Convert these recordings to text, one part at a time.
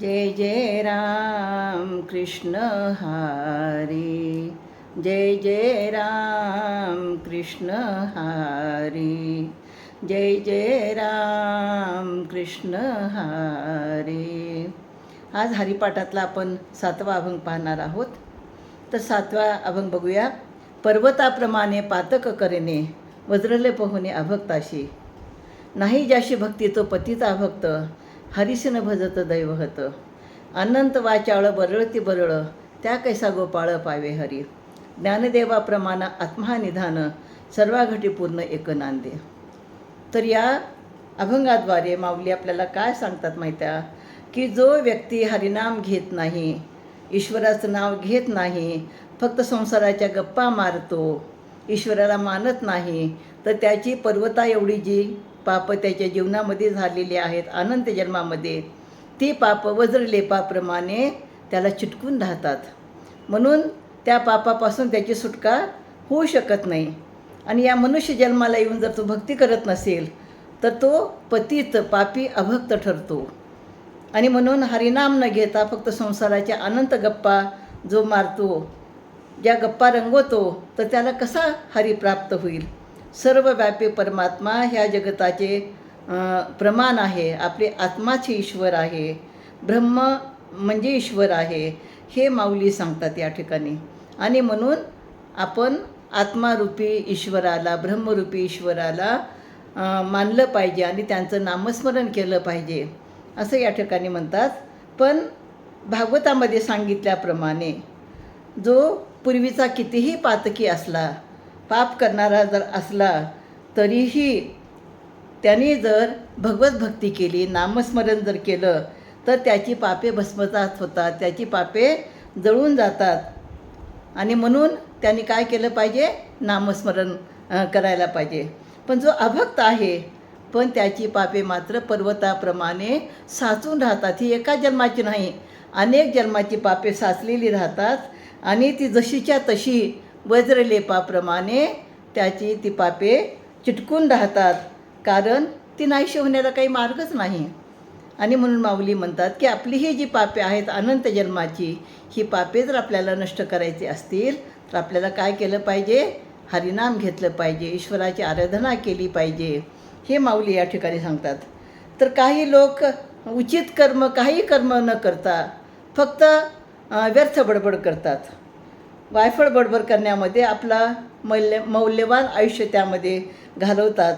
जय जय राम कृष्ण हरी। जय जय राम कृष्ण हरी। जय जय राम कृष्ण हरी। आज हरिपाठातला आपण सातवा अभंग पाहणार आहोत. तर सातवा अभंग बघूया. पर्वताप्रमाणे पातक करणे वज्रले पोहणे अभक्ताशी. नाही ज्याशी भक्ती तो पतीचा भक्त हरिसन भजत दैवहत अनंत वाचाळ बरळती बरळ त्या कैसा गोपाळ पावे हरी. ज्ञानदेवाप्रमाण आत्मा निधान सर्वाघटी पूर्ण एक नांदे. तर या अभंगाद्वारे माऊली आपल्याला काय सांगतात माहित्या? आहे की जो व्यक्ती हरिनाम घेत नाही ईश्वराचं नाव घेत नाही फक्त संसाराच्या गप्पा मारतो ईश्वराला मानत नाही तर त्याची पर्वता एवढी जी पाप त्याच्या जीवनामध्ये झालेले आहेत अनंत जन्मामध्ये. ती पाप वज्रलेपाप्रमाणे त्याला चिटकून राहतात. म्हणून त्या पापापासून त्याची सुटका होऊ शकत नाही. आणि या मनुष्य जन्माला येऊन जर तो भक्ती करत नसेल तर तो पतित पापी अभक्त ठरतो. आणि म्हणून हरिनाम न घेता फक्त संसाराच्या अनंत गप्पा जो मारतो ज्या गप्पा रंगवतो तर त्याला कसा हरी प्राप्त होईल? सर्वव्यापी परमात्मा ह्या जगताचे प्रमाण आहे. आपले आत्माचे ईश्वर आहे. ब्रह्म म्हणजे ईश्वर आहे हे माऊली सांगतात या ठिकाणी. आणि म्हणून आपण आत्मारूपी ईश्वराला ब्रह्मरूपी ईश्वराला मानलं पाहिजे आणि त्यांचं नामस्मरण केलं पाहिजे असं या ठिकाणी म्हणतात. पण भागवतामध्ये सांगितल्याप्रमाणे जो पूर्वीचा कितीही पातकी असला पाप करणारा जर असला तरीही त्याने जर भगवत भक्ती केली नामस्मरण जर केलं तर त्याची पापे भस्मजात होतात त्याची पापे जळून जातात. आणि म्हणून त्याने काय केलं पाहिजे? नामस्मरण करायला पाहिजे. पण जो अभक्त आहे पण त्याची पापे मात्र पर्वताप्रमाणे साचून राहतात. ही एका जन्माची नाही. अनेक जन्माची पापे साचलेली राहतात. आणि ती जशीच्या तशी वज्रलेपाप्रमाणे त्याची ती पापे चिटकून राहतात. कारण ती नाहीशी होण्याला काही मार्गच नाही. आणि म्हणून माऊली म्हणतात की आपली ही जी पापे आहेत अनंत जन्माची ही पापे जर आपल्याला नष्ट करायची असतील तर आपल्याला काय केलं पाहिजे? हरिनाम घेतलं पाहिजे. ईश्वराची आराधना केली पाहिजे. हे माऊली या ठिकाणी सांगतात. तर काही लोक उचित कर्म काही कर्म न करता फक्त व्यर्थ बडबड करतात. वायफळ बडबड करण्यामध्ये आपला मौल्य मौल्यवान आयुष्य त्यामध्ये घालवतात.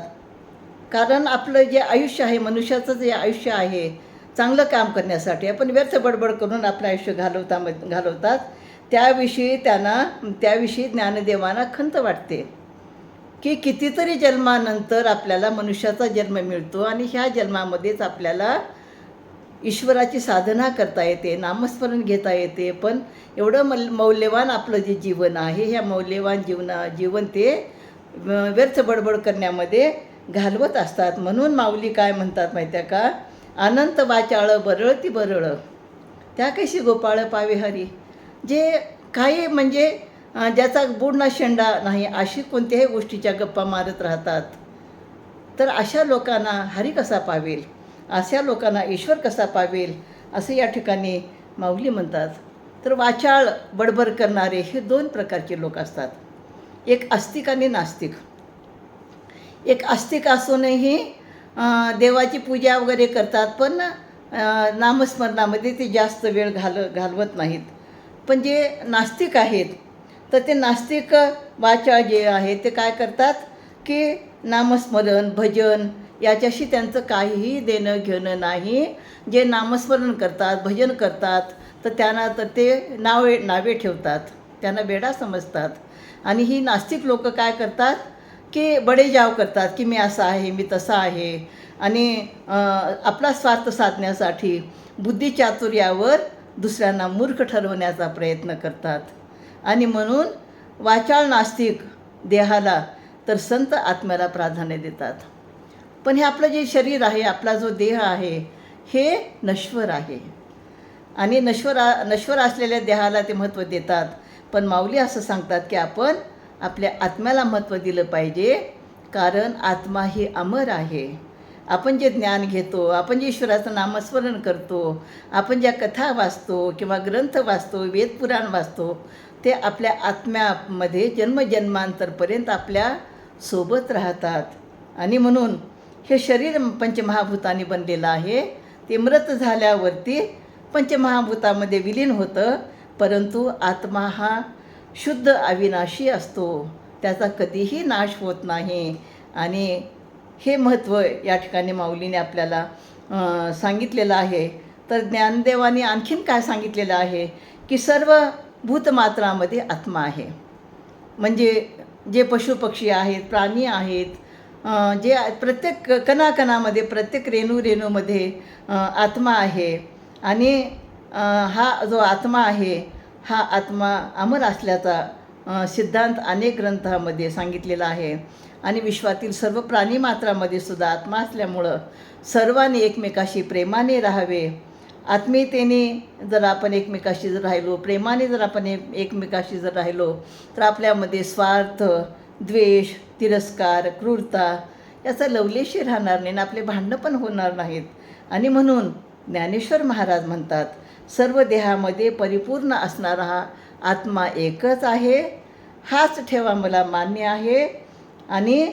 कारण आपलं जे आयुष्य आहे मनुष्याचं जे आयुष्य आहे चांगलं काम करण्यासाठी आपण व्यर्थ बडबड करून आपलं आयुष्य घालवता घालवतात. त्याविषयी त्यांना त्याविषयी ज्ञानदेवांना खंत वाटते. की कितीतरी जन्मानंतर आपल्याला मनुष्याचा जन्म मिळतो आणि ह्या जन्मामध्येच आपल्याला ईश्वराची साधना करता येते नामस्मरण घेता येते पण एवढं मल मौल्यवान आपलं जे जीवन आहे ह्या मौल्यवान जीवना जीवन ते व्यर्थ बडबड करण्यामध्ये घालवत असतात. म्हणून माऊली काय म्हणतात माहिती आहे का? अनंत वाचाळ बरळ ती बरळ. त्या कशी गोपाळ पावे हरी? जे काही म्हणजे ज्याचा बुडणा शेंडा नाही अशी कोणत्याही गोष्टीच्या गप्पा मारत राहतात. तर अशा लोकांना हरी कसा पावेल? अशा लोकांना ईश्वर कसा पावेल असं या ठिकाणी माऊली म्हणतात. तर वाचाळ बडबड करणारे हे दोन प्रकारचे लोक असतात. एक आस्तिक आणि नास्तिक. एक आस्तिक असूनही देवाची पूजा वगैरे करतात पण नामस्मरणामध्ये ते जास्त वेळ घाल घालवत नाहीत. पण जे नास्तिक आहेत तर ते नास्तिक वाचाळ जे आहे ते काय करतात की नामस्मरण भजन याच्याशी त्यांचं काहीही देणं घेणं नाही. जे नामस्मरण करतात भजन करतात तर त्यांना तर ते नावे नावे ठेवतात. त्यांना बेडा समजतात. आणि ही नास्तिक लोक काय करतात? की बडेजाव करतात की मी असा आहे मी तसा आहे. आणि आपला स्वार्थ साधण्यासाठी बुद्धिचातुर्यावर दुसऱ्यांना मूर्ख ठरवण्याचा प्रयत्न करतात. आणि म्हणून वाचाळ नास्तिक देहाला तर संत आत्म्याला प्राधान्य देतात. पण हे आपलं जे शरीर आहे आपला जो देह आहे हे नश्वर आहे. आणि नश्वर नश्वर असलेल्या देहाला ते महत्त्व देतात. पण माऊली असं सांगतात की आपण आपल्या आत्म्याला महत्त्व दिलं पाहिजे कारण आत्मा ही अमर आहे. आपण जे ज्ञान घेतो आपण जे ईश्वराचं नामस्मरण करतो आपण ज्या कथा वाचतो किंवा ग्रंथ वाचतो वेदपुराण वाचतो ते आपल्या आत्म्यामध्ये जन्मजन्मांतरपर्यंत आपल्यासोबत राहतात. आणि म्हणून हे शरीर पंचमहाभूताने बनलेलं आहे. ते मृत झाल्यावरती पंचमहाभूतामध्ये विलीन होतं परंतु आत्मा हा शुद्ध अविनाशी असतो. त्याचा कधीही नाश होत नाही. आणि हे महत्त्व या ठिकाणी माऊलीने आपल्याला सांगितलेलं आहे. तर ज्ञानदेवाने आणखीन काय सांगितलेलं आहे? की सर्व भूतमात्रामध्ये आत्मा आहे. म्हणजे जे पशुपक्षी आहेत प्राणी आहेत जे प्रत्येक कणाकणामध्ये प्रत्येक रेणू रेणूमध्ये आत्मा आहे. आणि हा जो आत्मा आहे हा आत्मा अमर असल्याचा सिद्धांत अनेक ग्रंथामध्ये सांगितलेला आहे. आणि विश्वातील सर्व प्राणीमात्रामध्ये सुद्धा आत्मा असल्यामुळं सर्वांनी एकमेकाशी प्रेमाने राहावे. आत्मीयतेने जर आपण एकमेकाशी जर राहिलो प्रेमाने जर आपण एकमेकाशी जर राहिलो तर आपल्यामध्ये स्वार्थ द्वेष तिरस्कार क्रूरता याचा लवलेशी राहणार नाही आणि आपले भांडणं पण होणार नाहीत. आणि म्हणून ज्ञानेश्वर महाराज म्हणतात सर्व देहामध्ये परिपूर्ण असणारा हा आत्मा एकच आहे. हाच ठेवा मला मान्य आहे. आणि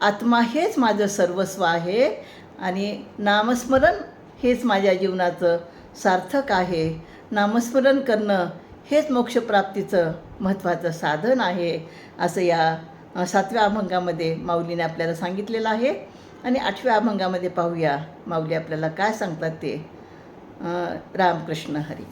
आत्मा हेच माझं सर्वस्व आहे. आणि नामस्मरण हेच माझ्या जीवनाचं सार्थक आहे. नामस्मरण करणं हेच मोक्षप्राप्तीचं महत्त्वाचं साधन आहे असं या सातव्या अभंगामध्ये माऊलीने आपल्याला सांगितलेलं आहे. आणि आठव्या अभंगामध्ये पाहूया माऊली आपल्याला काय सांगतात ते. रामकृष्ण हरी.